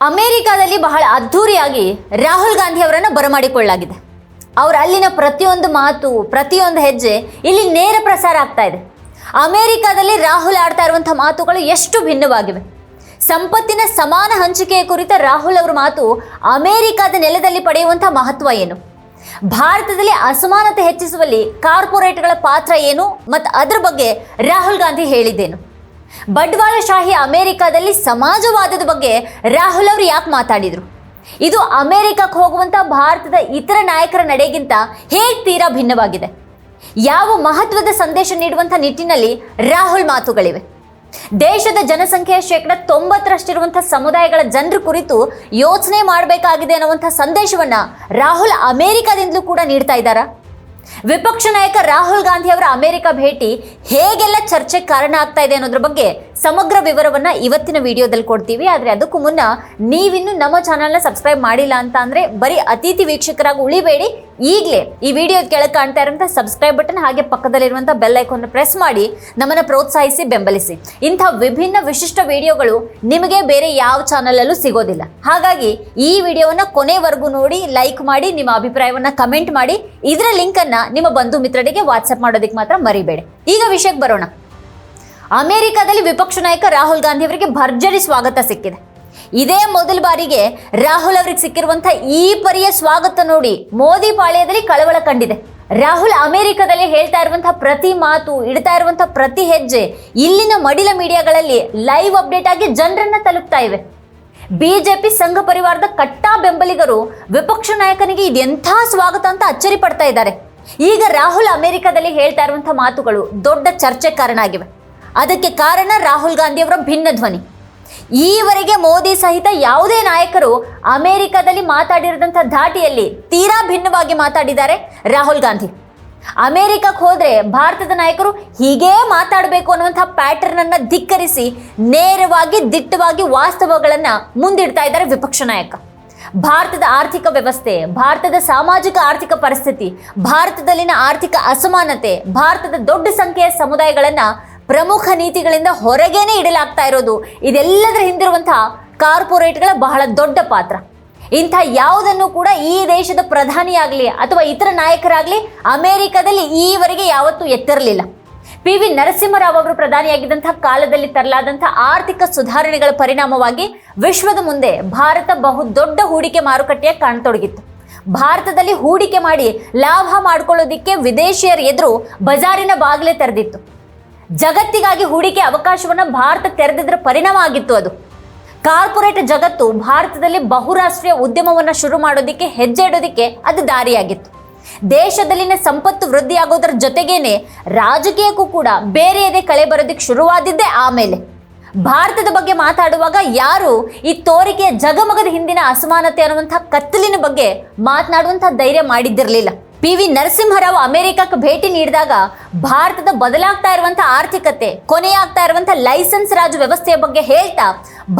ಅಮೆರಿಕಾದಲ್ಲಿ ಬಹಳ ಅದ್ಧೂರಿಯಾಗಿ ರಾಹುಲ್ ಗಾಂಧಿ ಅವರನ್ನು ಬರಮಾಡಿಕೊಳ್ಳಲಾಗಿದೆ. ಅವರ ಅಲ್ಲಿನ ಪ್ರತಿಯೊಂದು ಮಾತು, ಪ್ರತಿಯೊಂದು ಹೆಜ್ಜೆ ಇಲ್ಲಿ ನೇರ ಪ್ರಸಾರ ಆಗ್ತಾ ಇದೆ. ಅಮೆರಿಕಾದಲ್ಲಿ ರಾಹುಲ್ ಆಡ್ತಾ ಇರುವಂಥ ಮಾತುಗಳು ಎಷ್ಟು ಭಿನ್ನವಾಗಿವೆ. ಸಂಪತ್ತಿನ ಸಮಾನ ಹಂಚಿಕೆಯ ಕುರಿತ ರಾಹುಲ್ ಅವರ ಮಾತು ಅಮೆರಿಕಾದ ನೆಲದಲ್ಲಿ ಪಡೆಯುವಂಥ ಮಹತ್ವ ಏನು? ಭಾರತದಲ್ಲಿ ಅಸಮಾನತೆ ಹೆಚ್ಚಿಸುವಲ್ಲಿ ಕಾರ್ಪೊರೇಟ್ಗಳ ಪಾತ್ರ ಏನು? ಮತ್ತು ಅದರ ಬಗ್ಗೆ ರಾಹುಲ್ ಗಾಂಧಿ ಹೇಳಿದ್ದೇನು? ಬಂಡವಾಳಶಾಹಿ ಅಮೆರಿಕಾದಲ್ಲಿ ಸಮಾಜವಾದದ ಬಗ್ಗೆ ರಾಹುಲ್ ಅವರು ಯಾಕೆ ಮಾತಾಡಿದರು? ಇದು ಅಮೆರಿಕಕ್ಕೆ ಹೋಗುವಂಥ ಭಾರತದ ಇತರ ನಾಯಕರ ನಡೆಗಿಂತ ಹೇಗೆ ತೀರಾ ಭಿನ್ನವಾಗಿದೆ? ಯಾವ ಮಹತ್ವದ ಸಂದೇಶ ನೀಡುವಂಥ ನಿಟ್ಟಿನಲ್ಲಿ ರಾಹುಲ್ ಮಾತುಗಳಿವೆ? ದೇಶದ ಜನಸಂಖ್ಯೆಯ ಶೇಕಡ ತೊಂಬತ್ತರಷ್ಟಿರುವಂಥ ಸಮುದಾಯಗಳ ಜನರ ಕುರಿತು ಯೋಚನೆ ಮಾಡಬೇಕಾಗಿದೆ ಅನ್ನುವಂಥ ಸಂದೇಶವನ್ನು ರಾಹುಲ್ ಅಮೆರಿಕದಿಂದಲೂ ಕೂಡ ನೀಡ್ತಾ ಇದ್ದಾರಾ? ವಿಪಕ್ಷ ನಾಯಕ ರಾಹುಲ್ ಗಾಂಧಿ ಅವರ ಅಮೆರಿಕ ಭೇಟಿ ಹೇಗೆಲ್ಲ ಚರ್ಚೆಗೆ ಕಾರಣ ಆಗ್ತಾ ಇದೆ ಅನ್ನೋದ್ರ ಬಗ್ಗೆ ಸಮಗ್ರ ವಿವರವನ್ನ ಇವತ್ತಿನ ವಿಡಿಯೋದಲ್ಲಿ ಕೊಡ್ತೀವಿ. ಆದರೆ ಅದಕ್ಕೂ ಮುನ್ನ ನೀವಿನ್ನು ನಮ್ಮ ಚಾನಲ್ನ ಸಬ್ಸ್ಕ್ರೈಬ್ ಮಾಡಿಲ್ಲ ಅಂತ ಅಂದರೆ ಬರೀ ಅತಿಥಿ ವೀಕ್ಷಕರಾಗಿ ಉಳಿಬೇಡಿ. ಈಗಲೇ ಈ ವಿಡಿಯೋ ಕೆಳಗೆ ಕಾಣ್ತಾ ಇರುವಂಥ ಸಬ್ಸ್ಕ್ರೈಬ್ ಬಟನ್ ಹಾಗೆ ಪಕ್ಕದಲ್ಲಿರುವಂಥ ಬೆಲ್ ಐಕಾನ್ ಪ್ರೆಸ್ ಮಾಡಿ, ನಮ್ಮನ್ನು ಪ್ರೋತ್ಸಾಹಿಸಿ, ಬೆಂಬಲಿಸಿ. ಇಂಥ ವಿಭಿನ್ನ ವಿಶಿಷ್ಟ ವಿಡಿಯೋಗಳು ನಿಮಗೆ ಬೇರೆ ಯಾವ ಚಾನಲಲ್ಲೂ ಸಿಗೋದಿಲ್ಲ. ಹಾಗಾಗಿ ಈ ವಿಡಿಯೋವನ್ನು ಕೊನೆವರೆಗೂ ನೋಡಿ ಲೈಕ್ ಮಾಡಿ, ನಿಮ್ಮ ಅಭಿಪ್ರಾಯವನ್ನು ಕಮೆಂಟ್ ಮಾಡಿ. ಇದರ ಲಿಂಕನ್ನು ನಿಮ್ಮ ಬಂಧು ಮಿತ್ರರಿಗೆ ವಾಟ್ಸಪ್ ಮಾಡೋದಕ್ಕೆ ಮಾತ್ರ ಮರಿಬೇಡಿ. ಈಗ ವಿಷಯಕ್ಕೆ ಬರೋಣ. ಅಮೆರಿಕದಲ್ಲಿ ವಿಪಕ್ಷ ನಾಯಕ ರಾಹುಲ್ ಗಾಂಧಿ ಅವರಿಗೆ ಭರ್ಜರಿ ಸ್ವಾಗತ ಸಿಕ್ಕಿದೆ. ಇದೇ ಮೊದಲ ಬಾರಿಗೆ ರಾಹುಲ್ ಅವ್ರಿಗೆ ಸಿಕ್ಕಿರುವಂಥ ಈ ಪರಿಯ ಸ್ವಾಗತ ನೋಡಿ ಮೋದಿ ಪಾಳ್ಯದಲ್ಲಿ ಕಳವಳ ಕಂಡಿದೆ. ರಾಹುಲ್ ಅಮೆರಿಕದಲ್ಲಿ ಹೇಳ್ತಾ ಇರುವಂತಹ ಪ್ರತಿ ಮಾತು, ಇಡ್ತಾ ಇರುವಂತಹ ಪ್ರತಿ ಹೆಜ್ಜೆ, ಇಲ್ಲಿನ ಮಡಿಲ ಮೀಡಿಯಾಗಳಲ್ಲಿ ಲೈವ್ ಅಪ್ಡೇಟ್ ಆಗಿ ಜನರನ್ನ ತಲುಪ್ತಾ ಇವೆ. ಬಿಜೆಪಿ ಸಂಘ ಪರಿವಾರದ ಕಟ್ಟಾ ಬೆಂಬಲಿಗರು ವಿಪಕ್ಷ ನಾಯಕನಿಗೆ ಇದೆಂಥ ಸ್ವಾಗತ ಅಂತ ಅಚ್ಚರಿ ಪಡ್ತಾ ಇದ್ದಾರೆ. ಈಗ ರಾಹುಲ್ ಅಮೆರಿಕದಲ್ಲಿ ಹೇಳ್ತಾ ಇರುವಂತಹ ಮಾತುಗಳು ದೊಡ್ಡ ಚರ್ಚೆ ಕಾರಣ ಆಗಿವೆ ಅದಕ್ಕೆ ಕಾರಣ ರಾಹುಲ್ ಗಾಂಧಿ ಅವರ ಭಿನ್ನ ಧ್ವನಿ. ಈವರೆಗೆ ಮೋದಿ ಸಹಿತ ಯಾವುದೇ ನಾಯಕರು ಅಮೆರಿಕದಲ್ಲಿ ಮಾತಾಡಿರದಂಥ ಧಾಟಿಯಲ್ಲಿ ತೀರಾ ಭಿನ್ನವಾಗಿ ಮಾತಾಡಿದ್ದಾರೆ ರಾಹುಲ್ ಗಾಂಧಿ. ಅಮೆರಿಕಕ್ಕೆ ಹೋದರೆ ಭಾರತದ ನಾಯಕರು ಹೀಗೇ ಮಾತಾಡಬೇಕು ಅನ್ನುವಂಥ ಪ್ಯಾಟರ್ನ್ ಅನ್ನ ಧಿಕ್ಕರಿಸಿ ನೇರವಾಗಿ ದಿಟ್ಟವಾಗಿ ವಾಸ್ತವಗಳನ್ನು ಮುಂದಿಡ್ತಾ ಇದ್ದಾರೆ ವಿಪಕ್ಷ ನಾಯಕ. ಭಾರತದ ಆರ್ಥಿಕ ವ್ಯವಸ್ಥೆ, ಭಾರತದ ಸಾಮಾಜಿಕ ಆರ್ಥಿಕ ಪರಿಸ್ಥಿತಿ, ಭಾರತದಲ್ಲಿನ ಆರ್ಥಿಕ ಅಸಮಾನತೆ, ಭಾರತದ ದೊಡ್ಡ ಸಂಖ್ಯೆಯ ಸಮುದಾಯಗಳನ್ನ ಪ್ರಮುಖ ನೀತಿಗಳಿಂದ ಹೊರಗೇನೆ ಇಡಲಾಗ್ತಾ ಇರೋದು. ಇದೆಲ್ಲದರ ಹಿಂದಿರುವಂತಹ ಕಾರ್ಪೊರೇಟ್ಗಳ ಬಹಳ ದೊಡ್ಡ ಪಾತ್ರ. ಇಂಥ ಯಾವುದನ್ನು ಕೂಡ ಈ ದೇಶದ ಪ್ರಧಾನಿಯಾಗಲಿ ಅಥವಾ ಇತರ ನಾಯಕರಾಗಲಿ ಅಮೆರಿಕದಲ್ಲಿ ಈವರೆಗೆ ಯಾವತ್ತೂ ಎತ್ತಿರಲಿಲ್ಲ. ಪಿ. ವಿ. ನರಸಿಂಹರಾವ್ ಅವರು ಪ್ರಧಾನಿಯಾಗಿದ್ದಂಥ ಕಾಲದಲ್ಲಿ ತರಲಾದಂಥ ಆರ್ಥಿಕ ಸುಧಾರಣೆಗಳ ಪರಿಣಾಮವಾಗಿ ವಿಶ್ವದ ಮುಂದೆ ಭಾರತ ಬಹು ದೊಡ್ಡ ಹೂಡಿಕೆ ಮಾರುಕಟ್ಟೆಯ ಕಾಣತೊಡಗಿತ್ತು. ಭಾರತದಲ್ಲಿ ಹೂಡಿಕೆ ಮಾಡಿ ಲಾಭ ಮಾಡಿಕೊಳ್ಳೋದಿಕ್ಕೆ ವಿದೇಶಿಯರ ಎದುರು ಬಜಾರಿನ ಬಾಗಿಲೇ ತೆರೆದಿತ್ತು. ಜಗತ್ತಿಗಾಗಿ ಹೂಡಿಕೆ ಅವಕಾಶವನ್ನು ಭಾರತ ತೆರೆದಿದ್ದರ ಪರಿಣಾಮ ಆಗಿತ್ತು ಅದು. ಕಾರ್ಪೊರೇಟ್ ಜಗತ್ತು ಭಾರತದಲ್ಲಿ ಬಹುರಾಷ್ಟ್ರೀಯ ಉದ್ಯಮವನ್ನು ಶುರು ಮಾಡೋದಕ್ಕೆ ಹೆಜ್ಜೆ ಇಡೋದಕ್ಕೆ ಅದು ದಾರಿಯಾಗಿತ್ತು. ದೇಶದಲ್ಲಿನ ಸಂಪತ್ತು ವೃದ್ಧಿಯಾಗೋದ್ರ ಜೊತೆಗೇನೆ ರಾಜಕೀಯಕ್ಕೂ ಕೂಡ ಬೇರೆಯದೇ ಕಳೆ ಬರೋದಕ್ಕೆ ಶುರುವಾದಿದ್ದೇ ಆಮೇಲೆ. ಭಾರತದ ಬಗ್ಗೆ ಮಾತಾಡುವಾಗ ಯಾರು ಈ ತೋರಿಕೆಯ ಜಗಮಗದ ಹಿಂದಿನ ಅಸಮಾನತೆ ಅನ್ನುವಂಥ ಕತ್ತಲಿನ ಬಗ್ಗೆ ಮಾತನಾಡುವಂಥ ಧೈರ್ಯ ಮಾಡಿದ್ದಿರಲಿಲ್ಲ. ಪಿ ವಿ ನರಸಿಂಹರಾವ್ ಅಮೆರಿಕಕ್ಕೆ ಭೇಟಿ ನೀಡಿದಾಗ ಭಾರತದ ಬದಲಾಗ್ತಾ ಇರುವಂತಹ ಆರ್ಥಿಕತೆ, ಕೊನೆಯಾಗ್ತಾ ಇರುವಂತಹ ಲೈಸೆನ್ಸ್ ರಾಜ್ ವ್ಯವಸ್ಥೆಯ ಬಗ್ಗೆ ಹೇಳ್ತಾ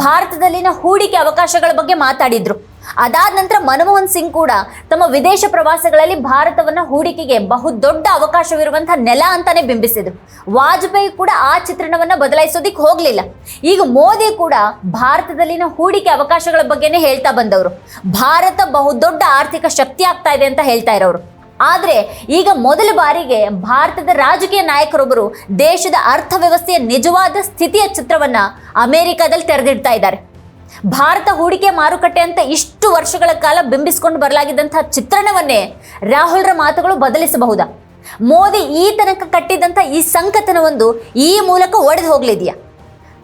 ಭಾರತದಲ್ಲಿನ ಹೂಡಿಕೆ ಅವಕಾಶಗಳ ಬಗ್ಗೆ ಮಾತಾಡಿದ್ರು. ಅದಾದ ನಂತರ ಮನಮೋಹನ್ ಸಿಂಗ್ ಕೂಡ ತಮ್ಮ ವಿದೇಶ ಪ್ರವಾಸಗಳಲ್ಲಿ ಭಾರತವನ್ನ ಹೂಡಿಕೆಗೆ ಬಹು ದೊಡ್ಡ ಅವಕಾಶವಿರುವಂತಹ ನೆಲ ಅಂತಾನೆ ಬಿಂಬಿಸಿದ್ರು. ವಾಜಪೇಯಿ ಕೂಡ ಆ ಚಿತ್ರಣವನ್ನ ಬದಲಾಯಿಸೋದಿಕ್ ಹೋಗ್ಲಿಲ್ಲ. ಈಗ ಮೋದಿ ಕೂಡ ಭಾರತದಲ್ಲಿನ ಹೂಡಿಕೆ ಅವಕಾಶಗಳ ಬಗ್ಗೆನೇ ಹೇಳ್ತಾ ಬಂದವರು. ಭಾರತ ಬಹುದೊಡ್ಡ ಆರ್ಥಿಕ ಶಕ್ತಿ ಆಗ್ತಾ ಇದೆ ಅಂತ ಹೇಳ್ತಾ ಇರೋರು. ಆದ್ರೆ ಈಗ ಮೊದಲ ಬಾರಿಗೆ ಭಾರತದ ರಾಜಕೀಯ ನಾಯಕರೊಬ್ಬರು ದೇಶದ ಅರ್ಥವ್ಯವಸ್ಥೆಯ ನಿಜವಾದ ಸ್ಥಿತಿಯ ಚಿತ್ರವನ್ನು ಅಮೆರಿಕದಲ್ಲಿ ತೆರೆದಿಡ್ತಾ ಇದ್ದಾರೆ. ಭಾರತ ಹೂಡಿಕೆ ಮಾರುಕಟ್ಟೆ ಅಂತ ಇಷ್ಟು ವರ್ಷಗಳ ಕಾಲ ಬಿಂಬಿಸಿಕೊಂಡು ಬರಲಾಗಿದ್ದಂತಹ ಚಿತ್ರಣವನ್ನೇ ರಾಹುಲ್ರ ಮಾತುಗಳು ಬದಲಿಸಬಹುದಾ? ಮೋದಿ ಈ ತನಕ ಕಟ್ಟಿದಂಥ ಈ ಸಂಕತನವೊಂದು ಈ ಮೂಲಕ ಒಡೆದು ಹೋಗಲಿದೆಯಾ?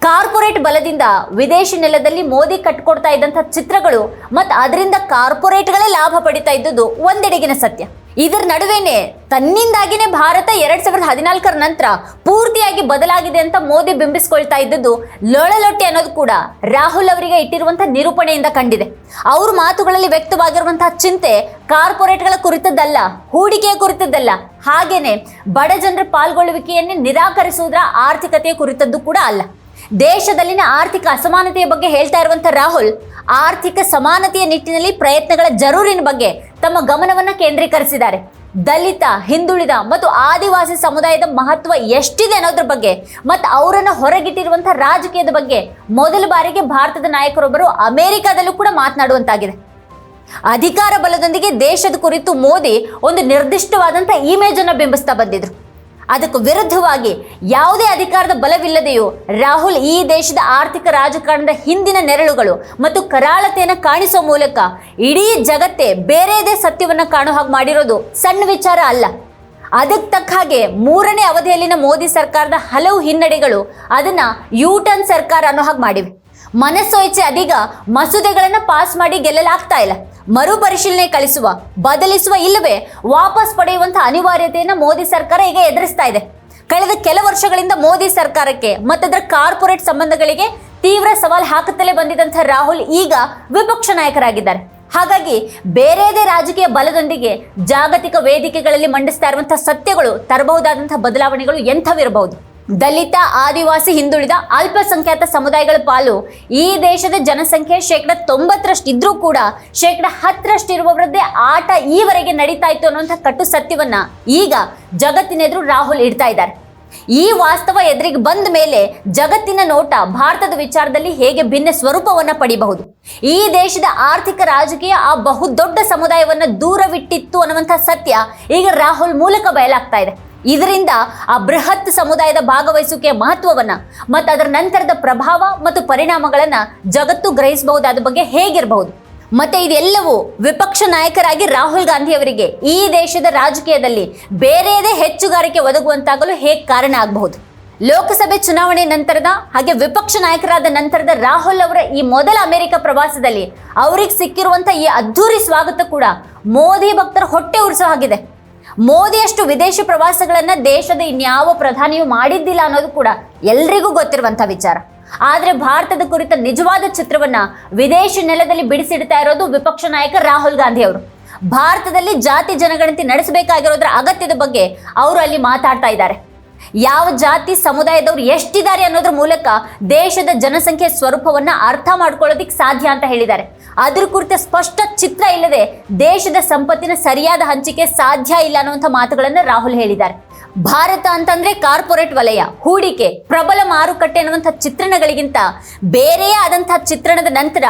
ಕಾರ್ಪೊರೇಟ್ ಬಲದಿಂದ ವಿದೇಶಿ ನೆಲದಲ್ಲಿ ಮೋದಿ ಕಟ್ಕೊಡ್ತಾ ಇದ್ದಂಥ ಚಿತ್ರಗಳು ಮತ್ತು ಅದರಿಂದ ಕಾರ್ಪೊರೇಟ್ಗಳೇ ಲಾಭ ಪಡಿತಾ ಇದ್ದದ್ದು ಒಂದೆಡೆಗಿನ ಸತ್ಯ. ಇದರ ನಡುವೆನೆ ತನ್ನಿಂದಾಗಿನೇ ಭಾರತ ಎರಡ್ ಸಾವಿರದ ಹದಿನಾಲ್ಕರ ನಂತರ ಪೂರ್ತಿಯಾಗಿ ಬದಲಾಗಿದೆ ಅಂತ ಮೋದಿ ಬಿಂಬಿಸ್ಕೊಳ್ತಾ ಇದ್ದದ್ದು ಲೊಳಲೊಟ್ಟೆ ಅನ್ನೋದು ಕೂಡ ರಾಹುಲ್ ಅವರಿಗೆ ಇಟ್ಟಿರುವಂತಹ ನಿರೂಪಣೆಯಿಂದ ಕಂಡಿದೆ. ಅವ್ರ ಮಾತುಗಳಲ್ಲಿ ವ್ಯಕ್ತವಾಗಿರುವಂತಹ ಚಿಂತೆ ಕಾರ್ಪೊರೇಟ್ಗಳ ಕುರಿತದ್ದಲ್ಲ, ಹೂಡಿಕೆಯ ಕುರಿತದ್ದಲ್ಲ. ಹಾಗೇನೆ ಬಡ ಜನರ ಪಾಲ್ಗೊಳ್ಳುವಿಕೆಯನ್ನೇ ನಿರಾಕರಿಸುವುದರ ಆರ್ಥಿಕತೆಯ ಕುರಿತದ್ದು ಕೂಡ ಅಲ್ಲ. ದೇಶದಲ್ಲಿನ ಆರ್ಥಿಕ ಅಸಮಾನತೆಯ ಬಗ್ಗೆ ಹೇಳ್ತಾ ಇರುವಂಥ ರಾಹುಲ್, ಆರ್ಥಿಕ ಸಮಾನತೆಯ ನಿಟ್ಟಿನಲ್ಲಿ ಪ್ರಯತ್ನಗಳ ಜರೂರಿನ ಬಗ್ಗೆ ತಮ್ಮ ಗಮನವನ್ನ ಕೇಂದ್ರೀಕರಿಸಿದ್ದಾರೆ. ದಲಿತ, ಹಿಂದುಳಿದ ಮತ್ತು ಆದಿವಾಸಿ ಸಮುದಾಯದ ಮಹತ್ವ ಎಷ್ಟಿದೆ ಅನ್ನೋದ್ರ ಬಗ್ಗೆ ಮತ್ತು ಅವರನ್ನು ಹೊರಗಿಟ್ಟಿರುವಂಥ ರಾಜಕೀಯದ ಬಗ್ಗೆ ಮೊದಲ ಬಾರಿಗೆ ಭಾರತದ ನಾಯಕರೊಬ್ಬರು ಅಮೆರಿಕದಲ್ಲೂ ಕೂಡ ಮಾತನಾಡುವಂತಾಗಿದೆ. ಅಧಿಕಾರ ಬಲದೊಂದಿಗೆ ದೇಶದ ಕುರಿತು ಮೋದಿ ಒಂದು ನಿರ್ದಿಷ್ಟವಾದಂಥ ಇಮೇಜನ್ನು ಬಿಂಬಿಸ್ತಾ ಬಂದಿದ್ರು. ಅದಕ್ಕೆ ವಿರುದ್ಧವಾಗಿ ಯಾವುದೇ ಅಧಿಕಾರದ ಬಲವಿಲ್ಲದೆಯೂ ರಾಹುಲ್ ಈ ದೇಶದ ಆರ್ಥಿಕ ರಾಜಕಾರಣದ ಹಿಂದಿನ ನೆರಳುಗಳು ಮತ್ತು ಕರಾಳತೆಯನ್ನು ಕಾಣಿಸುವ ಮೂಲಕ ಇಡೀ ಜಗತ್ತೇ ಬೇರೆದೇ ಸತ್ಯವನ್ನು ಕಾಣುವ ಹಾಗೆ ಮಾಡಿರೋದು ಸಣ್ಣ ವಿಚಾರ ಅಲ್ಲ. ಅದಕ್ಕೆ ತಕ್ಕ ಹಾಗೆ ಮೂರನೇ ಅವಧಿಯಲ್ಲಿನ ಮೋದಿ ಸರ್ಕಾರದ ಹಲವು ಹಿನ್ನಡೆಗಳು ಅದನ್ನ ಯೂಟರ್ನ್ ಸರ್ಕಾರ ಅನ್ನೋ ಹಾಗೆ ಮಾಡಿವೆ. ಮನಸ್ಸು ಇಚ್ಛೆ ಅದೀಗ ಮಸೂದೆಗಳನ್ನು ಪಾಸ್ ಮಾಡಿ ಗೆಲ್ಲಲಾಗ್ತಾ ಇಲ್ಲ. ಮರುಪರಿಶೀಲನೆ ಕಳಿಸುವ ಬದಲಿಸುವ ಇಲ್ಲವೇ ವಾಪಸ್ ಪಡೆಯುವಂತಹ ಅನಿವಾರ್ಯತೆಯನ್ನು ಮೋದಿ ಸರ್ಕಾರ ಈಗ ಎದುರಿಸ್ತಾ ಇದೆ. ಕಳೆದ ಕೆಲ ವರ್ಷಗಳಿಂದ ಮೋದಿ ಸರ್ಕಾರಕ್ಕೆ ಮತ್ತದರ ಕಾರ್ಪೊರೇಟ್ ಸಂಬಂಧಗಳಿಗೆ ತೀವ್ರ ಸವಾಲು ಹಾಕುತ್ತಲೇ ಬಂದಿದ್ದಂಥ ರಾಹುಲ್ ಈಗ ವಿಪಕ್ಷ ನಾಯಕರಾಗಿದ್ದಾರೆ. ಹಾಗಾಗಿ ಬೇರೆಯದೇ ರಾಜಕೀಯ ಬಲದೊಂದಿಗೆ ಜಾಗತಿಕ ವೇದಿಕೆಗಳಲ್ಲಿ ಮಂಡಿಸ್ತಾ ಇರುವಂತಹ ಸತ್ಯಗಳು ತರಬಹುದಾದಂತಹ ಬದಲಾವಣೆಗಳು ಎಂಥವಿರಬಹುದು ದಲಿತ, ಆದಿವಾಸಿ, ಹಿಂದುಳಿದ ಅಲ್ಪಸಂಖ್ಯಾತ ಸಮುದಾಯಗಳ ಪಾಲು ಈ ದೇಶದ ಜನಸಂಖ್ಯೆ ಶೇಕಡ ತೊಂಬತ್ತರಷ್ಟು ಇದ್ರೂ ಕೂಡ ಶೇಕಡ ಹತ್ತರಷ್ಟು ಇರುವವರದ್ದೇ ಆಟ ಈವರೆಗೆ ನಡೀತಾ ಇತ್ತು ಅನ್ನುವಂಥ ಕಟ್ಟು ಸತ್ಯವನ್ನ ಈಗ ಜಗತ್ತಿನೆದುರು ರಾಹುಲ್ ಇಡ್ತಾ ಇದ್ದಾರೆ. ಈ ವಾಸ್ತವ ಎದುರಿಗೆ ಬಂದ ಮೇಲೆ ಜಗತ್ತಿನ ನೋಟ ಭಾರತದ ವಿಚಾರದಲ್ಲಿ ಹೇಗೆ ಭಿನ್ನ ಸ್ವರೂಪವನ್ನು ಪಡಿಬಹುದು? ಈ ದೇಶದ ಆರ್ಥಿಕ ರಾಜಕೀಯ ಆ ಬಹುದೊಡ್ಡ ಸಮುದಾಯವನ್ನು ದೂರವಿಟ್ಟಿತ್ತು ಅನ್ನುವಂಥ ಸತ್ಯ ಈಗ ರಾಹುಲ್ ಮೂಲಕ ಬಯಲಾಗ್ತಾ ಇದೆ. ಇದರಿಂದ ಆ ಬೃಹತ್ ಸಮುದಾಯದ ಭಾಗವಹಿಸುವಿಕೆಯ ಮಹತ್ವವನ್ನ ಮತ್ತು ಅದರ ನಂತರದ ಪ್ರಭಾವ ಮತ್ತು ಪರಿಣಾಮಗಳನ್ನ ಜಗತ್ತು ಗ್ರಹಿಸಬಹುದಾದ ಬಗ್ಗೆ ಹೇಗಿರಬಹುದು. ಮತ್ತೆ ಇದೆಲ್ಲವೂ ವಿಪಕ್ಷ ನಾಯಕರಾಗಿ ರಾಹುಲ್ ಗಾಂಧಿ ಅವರಿಗೆ ಈ ದೇಶದ ರಾಜಕೀಯದಲ್ಲಿ ಬೇರೆಯದೇ ಹೆಚ್ಚುಗಾರಿಕೆ ಒದಗುವಂತಾಗಲು ಹೇಗೆ ಕಾರಣ ಆಗಬಹುದು. ಲೋಕಸಭೆ ಚುನಾವಣೆ ನಂತರದ ಹಾಗೆ ವಿಪಕ್ಷ ನಾಯಕರಾದ ನಂತರದ ರಾಹುಲ್ ಅವರ ಈ ಮೊದಲ ಅಮೆರಿಕ ಪ್ರವಾಸದಲ್ಲಿ ಅವ್ರಿಗೆ ಸಿಕ್ಕಿರುವಂತ ಈ ಅದ್ಧೂರಿ ಸ್ವಾಗತ ಕೂಡ ಮೋದಿ ಭಕ್ತರ ಹೊಟ್ಟೆ ಉರಿಸೋ ಹಾಗಿದೆ. ಮೋದಿಯಷ್ಟು ವಿದೇಶಿ ಪ್ರವಾಸಗಳನ್ನ ದೇಶದ ಇನ್ಯಾವ ಪ್ರಧಾನಿಯೂ ಮಾಡಿದ್ದಿಲ್ಲ ಅನ್ನೋದು ಕೂಡ ಎಲ್ರಿಗೂ ಗೊತ್ತಿರುವಂತ ವಿಚಾರ. ಆದರೆ ಭಾರತದ ಕುರಿತ ನಿಜವಾದ ಚಿತ್ರವನ್ನ ವಿದೇಶಿ ನೆಲದಲ್ಲಿ ಬಿಡಿಸಿಡ್ತಾ ಇರೋದು ವಿಪಕ್ಷ ನಾಯಕ ರಾಹುಲ್ ಗಾಂಧಿ ಅವರು. ಭಾರತದಲ್ಲಿ ಜಾತಿ ಜನಗಣತಿ ನಡೆಸಬೇಕಾಗಿರೋದ್ರ ಅಗತ್ಯದ ಬಗ್ಗೆ ಅವರು ಅಲ್ಲಿ ಮಾತಾಡ್ತಾ ಇದ್ದಾರೆ. ಯಾವ ಜಾತಿ ಸಮುದಾಯದವರು ಎಷ್ಟಿದ್ದಾರೆ ಅನ್ನೋದ್ರ ಮೂಲಕ ದೇಶದ ಜನಸಂಖ್ಯೆ ಸ್ವರೂಪವನ್ನ ಅರ್ಥ ಮಾಡ್ಕೊಳ್ಳೋದಿಕ್ ಸಾಧ್ಯ ಅಂತ ಹೇಳಿದ್ದಾರೆ. ಅದ್ರ ಕುರಿತ ಸ್ಪಷ್ಟ ಚಿತ್ರ ಇಲ್ಲದೆ ದೇಶದ ಸಂಪತ್ತಿನ ಸರಿಯಾದ ಹಂಚಿಕೆ ಸಾಧ್ಯ ಇಲ್ಲ ಅನ್ನುವಂಥ ಮಾತುಗಳನ್ನು ರಾಹುಲ್ ಹೇಳಿದ್ದಾರೆ. ಭಾರತ ಅಂತಂದ್ರೆ ಕಾರ್ಪೊರೇಟ್ ವಲಯ, ಹೂಡಿಕೆ, ಪ್ರಬಲ ಮಾರುಕಟ್ಟೆ ಅನ್ನುವಂಥ ಚಿತ್ರಣಗಳಿಗಿಂತ ಬೇರೆಯೇ ಆದಂತಹ ಚಿತ್ರಣದ ನಂತರ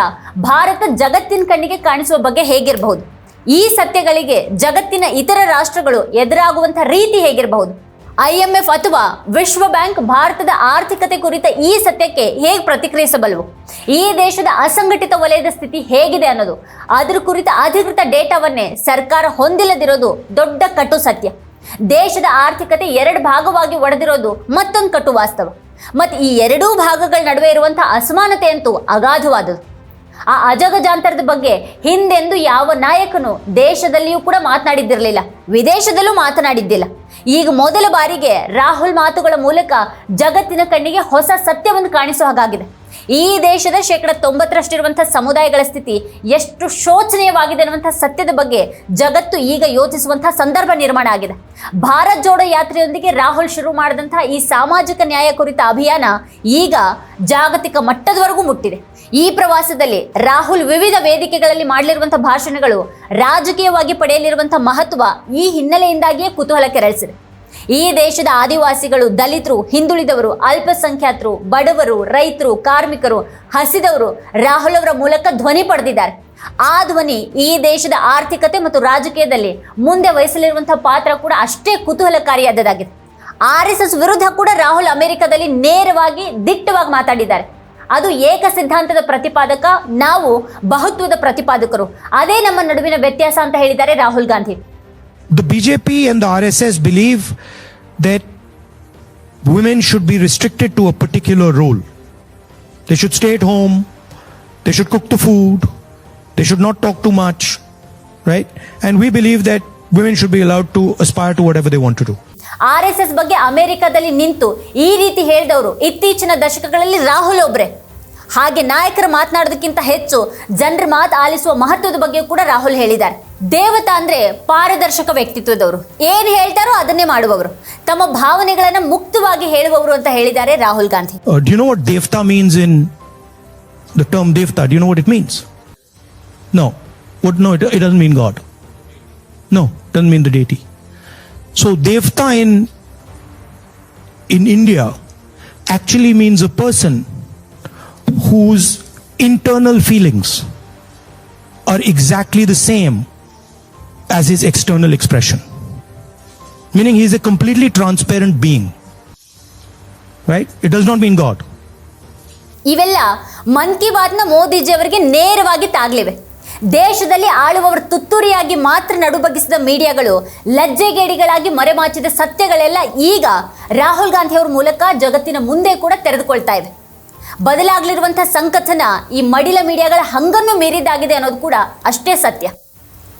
ಭಾರತ ಜಗತ್ತಿನ ಕಣ್ಣಿಗೆ ಕಾಣಿಸುವ ಬಗ್ಗೆ ಹೇಗಿರಬಹುದು? ಈ ಸತ್ಯಗಳಿಗೆ ಜಗತ್ತಿನ ಇತರ ರಾಷ್ಟ್ರಗಳು ಎದುರಾಗುವಂಥ ರೀತಿ ಹೇಗಿರಬಹುದು? ಐಎಂಎಫ್ ಅಥವಾ ವಿಶ್ವ ಬ್ಯಾಂಕ್ ಭಾರತದ ಆರ್ಥಿಕತೆ ಕುರಿತ ಈ ಸತ್ಯಕ್ಕೆ ಹೇಗೆ ಪ್ರತಿಕ್ರಿಯಿಸಬಲ್ಲವು ಈ ದೇಶದ ಅಸಂಘಟಿತ ವಲಯದ ಸ್ಥಿತಿ ಹೇಗಿದೆ ಅನ್ನೋದು, ಅದರ ಕುರಿತ ಅಧಿಕೃತ ಡೇಟಾವನ್ನೇ ಸರ್ಕಾರ ಹೊಂದಿಲ್ಲದಿರೋದು ದೊಡ್ಡ ಕಟು ಸತ್ಯ. ದೇಶದ ಆರ್ಥಿಕತೆ ಎರಡು ಭಾಗವಾಗಿ ಒಡೆದಿರೋದು ಮತ್ತೊಂದು ಕಟು ವಾಸ್ತವ. ಮತ್ತು ಈ ಎರಡೂ ಭಾಗಗಳ ನಡುವೆ ಇರುವಂತಹ ಅಸಮಾನತೆ ಅಂತೂ ಅಗಾಧವಾದದು. ಆ ಅಜಗಜಾಂತರದ ಬಗ್ಗೆ ಹಿಂದೆಂದು ಯಾವ ನಾಯಕನು ದೇಶದಲ್ಲಿಯೂ ಕೂಡ ಮಾತನಾಡಿದ್ದಿರಲಿಲ್ಲ, ವಿದೇಶದಲ್ಲೂ ಮಾತನಾಡಿದ್ದಿಲ್ಲ. ಈಗ ಮೊದಲ ಬಾರಿಗೆ ರಾಹುಲ್ ಮಾತುಗಳ ಮೂಲಕ ಜಗತ್ತಿನ ಕಣ್ಣಿಗೆ ಹೊಸ ಸತ್ಯವನ್ನು ಕಾಣಿಸೋ ಹಾಗಾಗಿದೆ. ಈ ದೇಶದ ಶೇಕಡ ತೊಂಬತ್ತರಷ್ಟಿರುವಂಥ ಸಮುದಾಯಗಳ ಸ್ಥಿತಿ ಎಷ್ಟು ಶೋಚನೀಯವಾಗಿದೆ ಅನ್ನುವಂಥ ಸತ್ಯದ ಬಗ್ಗೆ ಜಗತ್ತು ಈಗ ಯೋಚಿಸುವಂತಹ ಸಂದರ್ಭ ನಿರ್ಮಾಣ ಆಗಿದೆ. ಭಾರತ್ ಜೋಡೋ ಯಾತ್ರೆಯೊಂದಿಗೆ ರಾಹುಲ್ ಶುರು ಮಾಡಿದಂಥ ಈ ಸಾಮಾಜಿಕ ನ್ಯಾಯ ಕುರಿತ ಅಭಿಯಾನ ಈಗ ಜಾಗತಿಕ ಮಟ್ಟದವರೆಗೂ ಮುಟ್ಟಿದೆ. ಈ ಪ್ರವಾಸದಲ್ಲಿ ರಾಹುಲ್ ವಿವಿಧ ವೇದಿಕೆಗಳಲ್ಲಿ ಮಾಡಲಿರುವಂಥ ಭಾಷಣಗಳು ರಾಜಕೀಯವಾಗಿ ಪಡೆಯಲಿರುವಂಥ ಮಹತ್ವ ಈ ಹಿನ್ನೆಲೆಯಿಂದಾಗಿಯೇ ಕುತೂಹಲ ಕೆರಳಿಸಿದೆ ಈ ದೇಶದ ಆದಿವಾಸಿಗಳು, ದಲಿತರು, ಹಿಂದುಳಿದವರು, ಅಲ್ಪಸಂಖ್ಯಾತರು, ಬಡವರು, ರೈತರು, ಕಾರ್ಮಿಕರು, ಹಸಿದವರು ರಾಹುಲ್ ಅವರ ಮೂಲಕ ಧ್ವನಿ ಪಡೆದಿದ್ದಾರೆ. ಆ ಧ್ವನಿ ಈ ದೇಶದ ಆರ್ಥಿಕತೆ ಮತ್ತು ರಾಜಕೀಯದಲ್ಲಿ ಮುಂದೆ ವಹಿಸಲಿರುವಂತಹ ಪಾತ್ರ ಕೂಡ ಅಷ್ಟೇ ಕುತೂಹಲಕಾರಿಯಾದದಾಗಿದೆ ಆರ್ ಎಸ್ ಎಸ್ ವಿರುದ್ಧ ಕೂಡ ರಾಹುಲ್ ಅಮೆರಿಕದಲ್ಲಿ ನೇರವಾಗಿ, ದಿಟ್ಟವಾಗಿ ಮಾತಾಡಿದ್ದಾರೆ. ಅದು ಏಕ ಸಿದ್ಧಾಂತದ ಪ್ರತಿಪಾದಕ, ನಾವು ಬಹುತ್ವದ ಪ್ರತಿಪಾದಕರು. ಅದೇ ನಮ್ಮ ನಡುವಿನ ವ್ಯತ್ಯಾಸ ಅಂತ ಹೇಳಿದ್ದಾರೆ Rahul Gandhi. The BJP and the RSS believe that women should be restricted to a particular role. They should stay at home, they should cook the food, they should not talk too much, right? And we believe that women should be allowed to aspire to whatever they want to do. R S S ಬಗ್ಗೆ ಅಮೆರಿಕದಲ್ಲಿ ನಿಂತು ಈ ರೀತಿ ಹೇಳಿದವರು ಇತ್ತೀಚಿನ ದಶಕಗಳಲ್ಲಿ ರಾಹುಲ್ ಒಬ್ರೆ ಹಾಗೆ ನಾಯಕರು ಮಾತನಾಡೋದಕ್ಕಿಂತ ಹೆಚ್ಚು ಜನರ ಮಾತು ಆಲಿಸುವ ಮಹತ್ವದ ಬಗ್ಗೆ ಕೂಡ ರಾಹುಲ್ ಹೇಳಿದ್ದಾರೆ ದೇವತಾ ಅಂದರೆ ಪಾರದರ್ಶಕ ವ್ಯಕ್ತಿತ್ವದವರು ಏನು ಹೇಳ್ತಾರೋ ಅದನ್ನೇ ಮಾಡುವವರು ತಮ್ಮ ಭಾವನೆಗಳನ್ನು ಮುಕ್ತವಾಗಿ ಹೇಳುವವರು ಅಂತ ಹೇಳಿದ್ದಾರೆ Rahul Gandhi the do what know means in means term the term Devta? No know it it no No. No No, mean it doesn't mean God. No, doesn't mean the in in India actually means a person whose internal feelings are exactly the same as his external expression. Meaning he is a completely transparent being. Right? It does not mean God. ಇವೆಲ್ಲ ಮನ್ ಕಿ ಬಾತ್ನ ಮೋದಿಜಿಯವರಿಗೆ ನೇರವಾಗಿ ತಾಗ್ಲಿವೆ ದೇಶದಲ್ಲಿ ಆಳುವವರ ತುತ್ತೂರಿಯಾಗಿ ಮಾತ್ರ ನಡುಬಗ್ಗಿಸಿದ ಮೀಡಿಯಾಗಳು, ಲಜ್ಜೆಗೇಡಿಗಳಾಗಿ ಮರೆಮಾಚಿದ ಸತ್ಯಗಳೆಲ್ಲ ಈಗ ರಾಹುಲ್ ಗಾಂಧಿ ಅವರ ಮೂಲಕ ಜಗತ್ತಿನ ಮುಂದೆ ಕೂಡ ತೆರೆದುಕೊಳ್ತಾ ಇವೆ ಬದಲಾಗಲಿರುವಂಥ ಸಂಕಥನ ಈ ಮಡಿಲ ಮೀಡಿಯಾಗಳ ಹಂಗನ್ನು ಮೀರಿದ್ದಾಗಿದೆ ಅನ್ನೋದು ಕೂಡ ಅಷ್ಟೇ ಸತ್ಯ